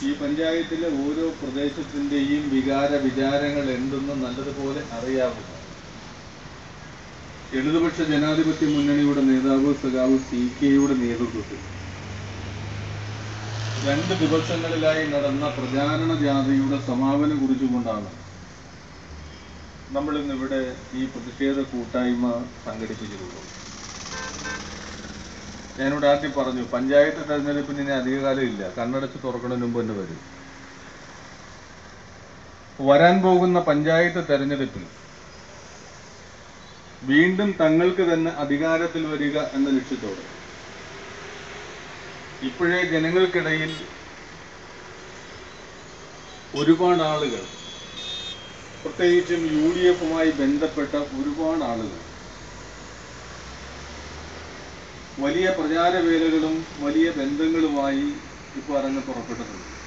ഈ പഞ്ചായത്തിലെ ഓരോ പ്രദേശത്തിന്റെയും വികാര വിചാരങ്ങൾ എന്തെന്ന് നല്ലതുപോലെ അറിയാവുന്ന ഇടതുപക്ഷ ജനാധിപത്യ മുന്നണിയുടെ നേതാവ് സഖാവ് സി കെയുടെ നേതൃത്വത്തിൽ രണ്ട് ദിവസങ്ങളിലായി നടന്ന പ്രചാരണ ജാഥയുടെ സമാപനം കുറിച്ചുകൊണ്ടാണ് നമ്മൾ ഇന്നിവിടെ ഈ പ്രതിഷേധ കൂട്ടായ്മ സംഘടിപ്പിച്ചിട്ടുള്ളത്. ഞാനിവിടെ ആദ്യം പറഞ്ഞു പഞ്ചായത്ത് തെരഞ്ഞെടുപ്പിന് ഇനി അധികകാലം ഇല്ല കണ്ണടച്ച് തുറക്കണതിന് മുമ്പ് തന്നെ വരും. വരാൻ പോകുന്ന പഞ്ചായത്ത് തെരഞ്ഞെടുപ്പിൽ വീണ്ടും തങ്ങൾക്ക് തന്നെ അധികാരത്തിൽ വരിക എന്ന ലക്ഷ്യത്തോടെ. ഇപ്പോഴേ ജനങ്ങൾക്കിടയിൽ ഒരുപാട് ആളുകൾ പ്രത്യേകിച്ചും യു ഡി എഫുമായി ബന്ധപ്പെട്ട ഒരുപാട് ആളുകൾ വലിയ പ്രചാരവേലകളും വലിയ ബന്ധങ്ങളുമായി ഇപ്പോൾ അരങ്ങ് പുറപ്പെട്ടിട്ടുണ്ട്